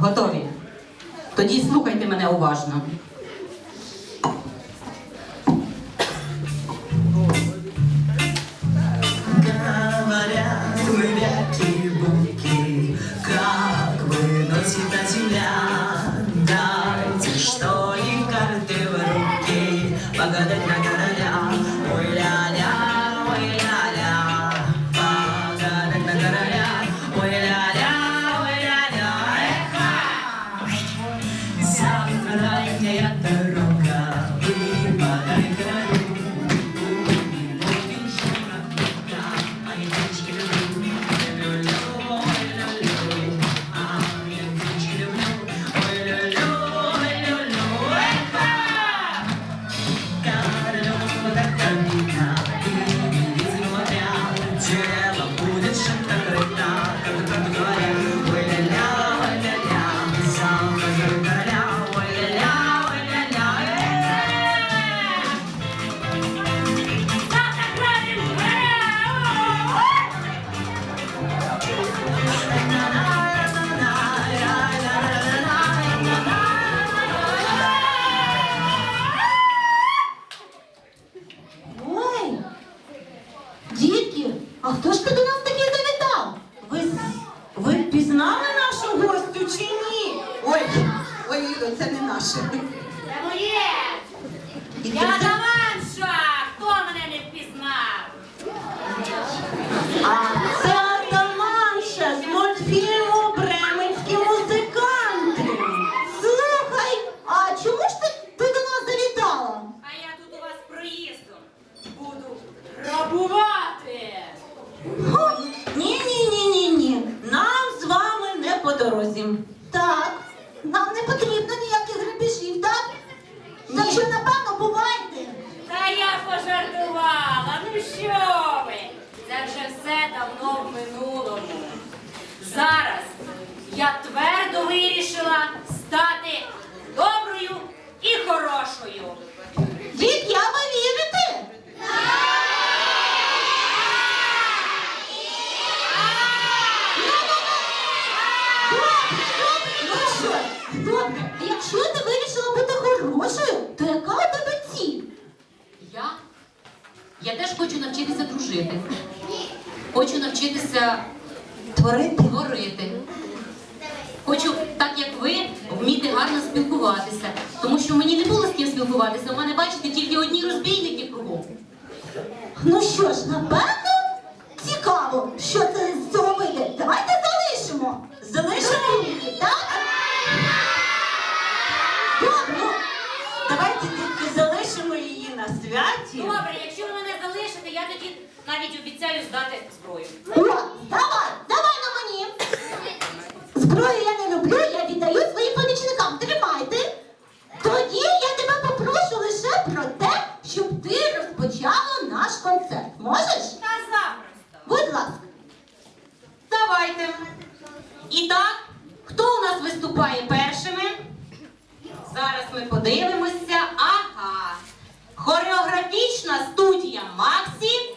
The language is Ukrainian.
Готові? Тоді слухайте мене уважно. Говорят, мы вяки буки, I'm awesome. Що, напевно, бувайте. Та я пожартувала, ну що ви? Це вже все давно в минулому. Зараз я твердо вирішила стати доброю і хорошою. Дітки, а ви вірите? Добре, добре, ну що? Добре, якщо ти вирішила бути хорошою, то яка у тебе ціль? Я? Я теж хочу навчитися дружити. Хочу навчитися Творити. творити. Хочу, так як ви, вміти гарно спілкуватися. Тому що мені не було з ким спілкуватися. У мене, бачите, тільки одні розбійники кругом. Ну що ж, напевно, цікаво, що це з цього вийде. Давайте залишимо. Залишимо? Так? Добре. Давайте тільки залишимо її на святі. Добре, якщо мене залишите, я тоді навіть обіцяю здати зброю. О, давай, давай на мені. Зброю я не люблю, я віддаю своїм помічникам. Тримайте. Тоді я тебе попрошу лише про те, щоб ти розпочала наш концерт. Можеш? Та запросто. Будь ласка. Давайте. І так, хто у нас виступає першими? Зараз ми подивимося мелодична студія Максі.